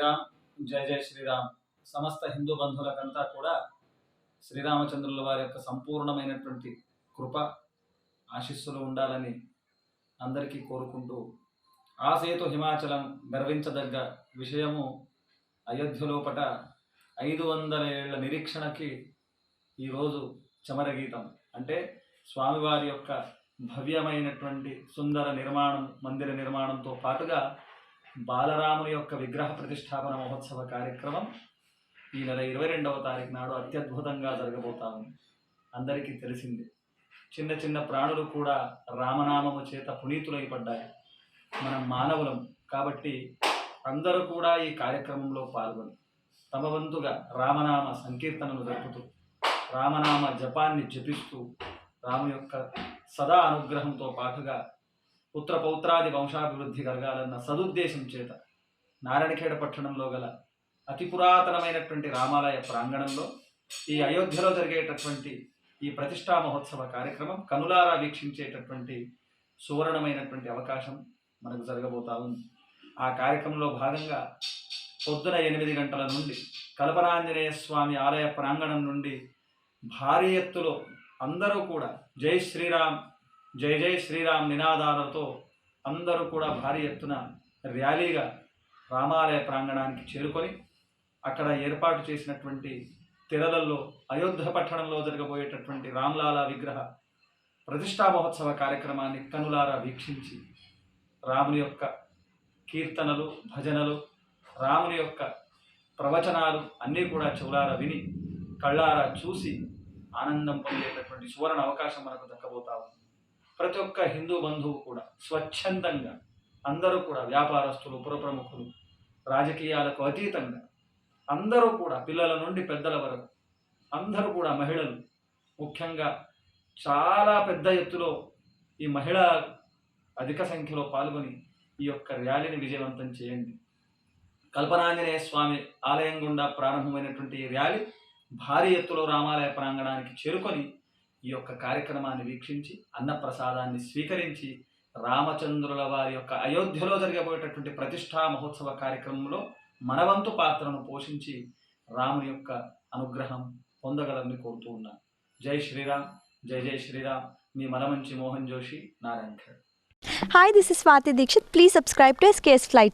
శ్రీరామ్ జయ జయ శ్రీరామ్. సమస్త హిందూ బంధువులకంతా కూడా శ్రీరామచంద్రుల వారి యొక్క సంపూర్ణమైనటువంటి కృప ఆశీస్సులు ఉండాలని అందరికీ కోరుకుంటూ ఆసేతు హిమాచలం గర్వించదగ్గ విషయము అయోధ్యలోపట ఐదు వందల ఏళ్ళ నిరీక్షణకి ఈరోజు చమరగీతం. అంటే స్వామివారి యొక్క భవ్యమైనటువంటి సుందర నిర్మాణం మందిర నిర్మాణంతో పాటుగా బాలరాముని యొక్క విగ్రహ ప్రతిష్టాపన మహోత్సవ కార్యక్రమం ఈ నెల ఇరవై రెండవ తారీఖు నాడు అత్యద్భుతంగా జరగబోతా ఉంది. అందరికీ తెలిసింది. చిన్న చిన్న ప్రాణులు కూడా రామనామము చేత పునీతులై పడ్డాయి. మనం మానవులం కాబట్టి అందరూ కూడా ఈ కార్యక్రమంలో పాల్గొని తమ వంతుగా రామనామ సంకీర్తనను జరుపుతూ రామనామ జపాన్ని జపిస్తూ రాముని యొక్క సదా అనుగ్రహంతో పాటుగా పుత్ర పౌత్రాది వంశాభివృద్ధి కలగాలన్న సదుద్దేశం చేత నారాయణఖేడ పట్టణంలో గల అతి పురాతనమైనటువంటి రామాలయ ప్రాంగణంలో ఈ అయోధ్యలో జరిగేటటువంటి ఈ ప్రతిష్టా మహోత్సవ కార్యక్రమం కనులారా వీక్షించేటటువంటి సువర్ణమైనటువంటి అవకాశం మనకు జరగబోతా ఉంది. ఆ కార్యక్రమంలో భాగంగా పొద్దున ఎనిమిది గంటల నుండి కల్పనాంజనేయ స్వామి ఆలయ ప్రాంగణం నుండి భారీ ఎత్తులో అందరూ కూడా జై శ్రీరామ్ జై జై శ్రీరామ్ నినాదాలతో అందరూ కూడా భారీ ఎత్తున ర్యాలీగా రామాలయ ప్రాంగణానికి చేరుకొని అక్కడ ఏర్పాటు చేసినటువంటి తెరలలో అయోధ్య పట్టణంలో జరగబోయేటటువంటి రామ్లాలా విగ్రహ ప్రతిష్టా మహోత్సవ కార్యక్రమాన్ని కనులారా వీక్షించి రాముని యొక్క కీర్తనలు భజనలు రాముని యొక్క ప్రవచనాలు అన్నీ కూడా చెవులారా విని కళ్ళారా చూసి ఆనందం పొందేటటువంటి సువర్ణ అవకాశం మనకు దక్కబోతా ఉంది. ప్రతి ఒక్క హిందూ బంధువు కూడా స్వచ్ఛందంగా అందరూ కూడా వ్యాపారస్తులు పురప్రముఖులు రాజకీయాలకు అతీతంగా అందరూ కూడా పిల్లల నుండి పెద్దల వరకు అందరూ కూడా మహిళలు ముఖ్యంగా చాలా పెద్ద ఎత్తులో ఈ మహిళ అధిక సంఖ్యలో పాల్గొని ఈ యొక్క ర్యాలీని విజయవంతం చేయండి. కల్పనాంజనేయ స్వామి ఆలయం గుండా ప్రారంభమైనటువంటి ఈ ర్యాలీ భారీ ఎత్తులో రామాలయ ప్రాంగణానికి చేరుకొని ఈ యొక్క కార్యక్రమాన్ని వీక్షించి అన్నప్రసాదాన్ని స్వీకరించి రామచంద్రుల వారి యొక్క అయోధ్యలో జరగబోయేటటువంటి ప్రతిష్టా మహోత్సవ కార్యక్రమంలో మనవంతు పాత్రను పోషించి రాముని యొక్క అనుగ్రహం పొందగలని కోరుతూ ఉన్నాను జై శ్రీరామ్ జై జై శ్రీరామ్. మీ మనమంచి Mohan Joshi Narayan Khed hi this is Swathi Dikshit. Please subscribe to SKS Fly